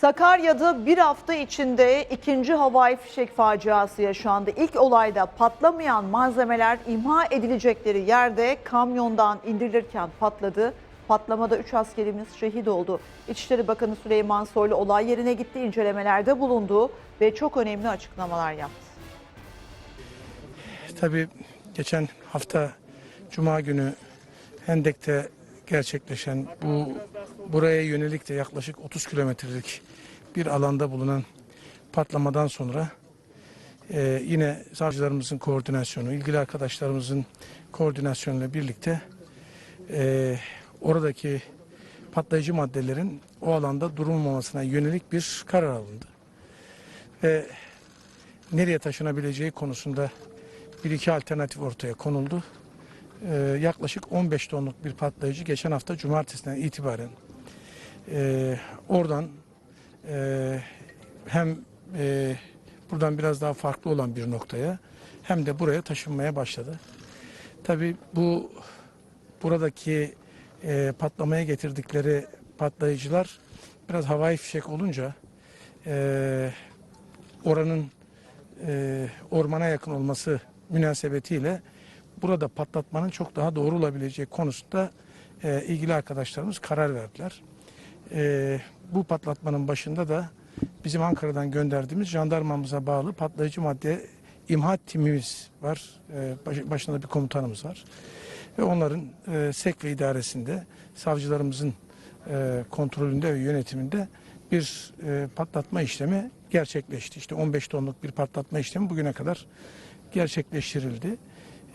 Sakarya'da bir hafta içinde ikinci havai fişek faciası yaşandı. İlk olayda patlamayan malzemeler imha edilecekleri yerde kamyondan indirilirken patladı. Patlamada 3 askerimiz şehit oldu. İçişleri Bakanı Süleyman Soylu olay yerine gitti, incelemelerde bulundu ve çok önemli açıklamalar yaptı. Tabii geçen hafta Cuma günü Hendek'te gerçekleşen bu buraya yönelik de yaklaşık 30 kilometrelik bir alanda bulunan patlamadan sonra e, yine savcılarımızın koordinasyonu, ilgili arkadaşlarımızın koordinasyonuyla birlikte e, oradaki patlayıcı maddelerin o alanda durulmamasına yönelik bir karar alındı. Ve nereye taşınabileceği konusunda bir iki alternatif ortaya konuldu. Ee, yaklaşık 15 tonluk bir patlayıcı geçen hafta cumartesinden itibaren e, oradan e, hem e, buradan biraz daha farklı olan bir noktaya hem de buraya taşınmaya başladı. Tabii bu buradaki e, patlamaya getirdikleri patlayıcılar biraz havai fişek olunca e, oranın e, ormana yakın olması münasebetiyle burada patlatmanın çok daha doğru olabileceği konusunda e, ilgili arkadaşlarımız karar verdiler. E, bu patlatmanın başında da bizim Ankara'dan gönderdiğimiz jandarmamıza bağlı patlayıcı madde imha timimiz var. E, baş- başında bir komutanımız var. Ve onların e, SEK ve idaresinde savcılarımızın e, kontrolünde ve yönetiminde bir e, patlatma işlemi gerçekleşti. İşte 15 tonluk bir patlatma işlemi bugüne kadar gerçekleştirildi.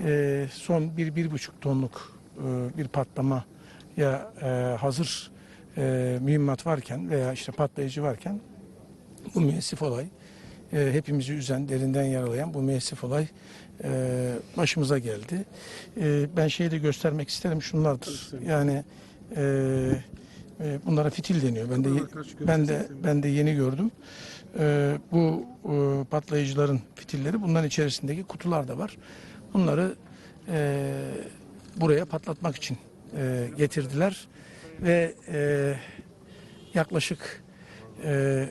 E, son 1-1,5 tonluk e, bir patlamaya e, hazır e, mühimmat varken veya işte patlayıcı varken bu müessif olay e, hepimizi üzen, derinden yaralayan bu müessif olay e, başımıza geldi. E, ben şeyi de göstermek isterim şunlardır. Yani e, e, bunlara fitil deniyor. Ben de ben de ben de yeni gördüm. E, bu e, patlayıcıların fitilleri bunların içerisindeki kutular da var. Bunları e, buraya patlatmak için e, getirdiler ve e, yaklaşık e,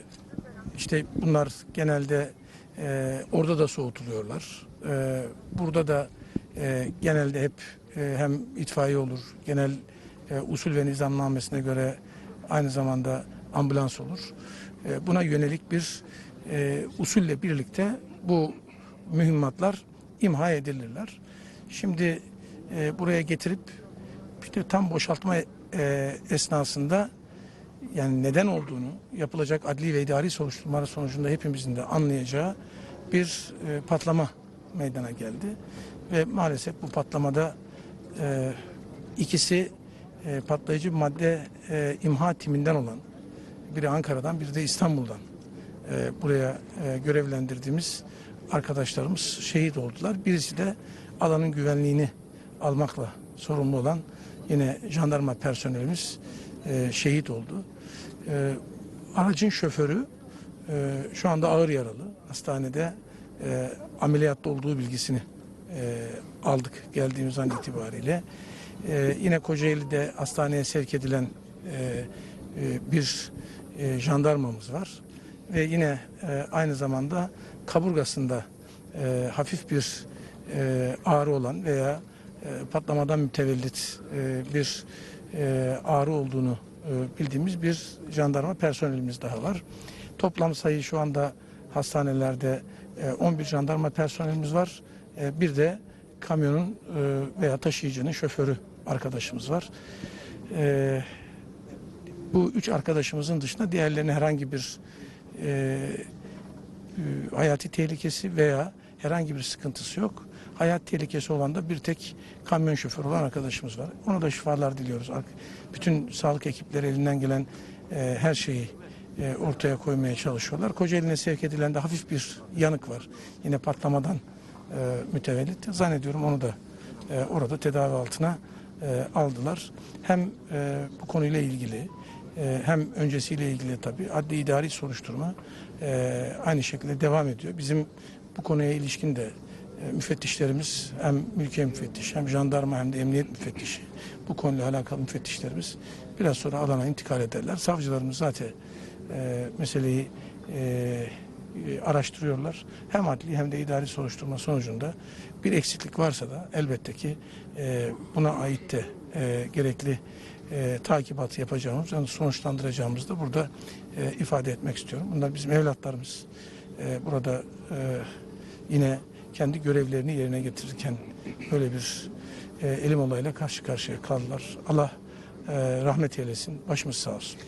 işte bunlar genelde e, orada da soğutuluyorlar. E, burada da e, genelde hep e, hem itfaiye olur, genel e, usul ve nizamnamesine göre aynı zamanda ambulans olur. E, buna yönelik bir e, usulle birlikte bu mühimmatlar imha edilirler. Şimdi e, buraya getirip işte tam boşaltma e, esnasında yani neden olduğunu yapılacak adli ve idari soruşturmalar sonucunda hepimizin de anlayacağı bir e, patlama meydana geldi. Ve maalesef bu patlamada e, ikisi e, patlayıcı madde e, imha timinden olan biri Ankara'dan biri de İstanbul'dan e, buraya e, görevlendirdiğimiz arkadaşlarımız şehit oldular. Birisi de alanın güvenliğini almakla sorumlu olan yine jandarma personelimiz e, şehit oldu. E, aracın şoförü e, şu anda ağır yaralı. Hastanede e, ameliyatta olduğu bilgisini e, aldık geldiğimiz an itibariyle. E, yine Kocaeli'de hastaneye sevk edilen e, e, bir e, jandarmamız var. Ve yine e, aynı zamanda kaburgasında e, hafif bir e, ağrı olan veya patlamadan mütevellit e, bir e, ağrı olduğunu e, bildiğimiz bir jandarma personelimiz daha var. Toplam sayı şu anda hastanelerde e, 11 jandarma personelimiz var. E, bir de kamyonun e, veya taşıyıcının şoförü arkadaşımız var. E, bu üç arkadaşımızın dışında diğerlerine herhangi bir e, e, hayati tehlikesi veya herhangi bir sıkıntısı yok. Hayat tehlikesi olan da bir tek kamyon şoförü olan arkadaşımız var. Ona da şifalar diliyoruz. Bütün sağlık ekipleri elinden gelen e, her şeyi e, ortaya koymaya çalışıyorlar. Kocaeli'ne sevk edilen de hafif bir yanık var. Yine patlamadan e, mütevellit. Zannediyorum onu da e, orada tedavi altına e, aldılar. Hem e, bu konuyla ilgili e, hem öncesiyle ilgili tabii adli idari soruşturma e, aynı şekilde devam ediyor. Bizim bu konuya ilişkin de müfettişlerimiz hem mülkiye müfettiş hem jandarma hem de emniyet müfettişi bu konuyla alakalı müfettişlerimiz biraz sonra alana intikal ederler. Savcılarımız zaten e, meseleyi e, araştırıyorlar. Hem adli hem de idari soruşturma sonucunda bir eksiklik varsa da elbette ki e, buna ait de e, gerekli e, takibatı yapacağımız, yani sonuçlandıracağımızı da burada e, ifade etmek istiyorum. Bunlar bizim evlatlarımız. E, burada e, yine kendi görevlerini yerine getirirken böyle bir e, elim olayla karşı karşıya kaldılar. Allah e, rahmet eylesin, başımız sağ olsun.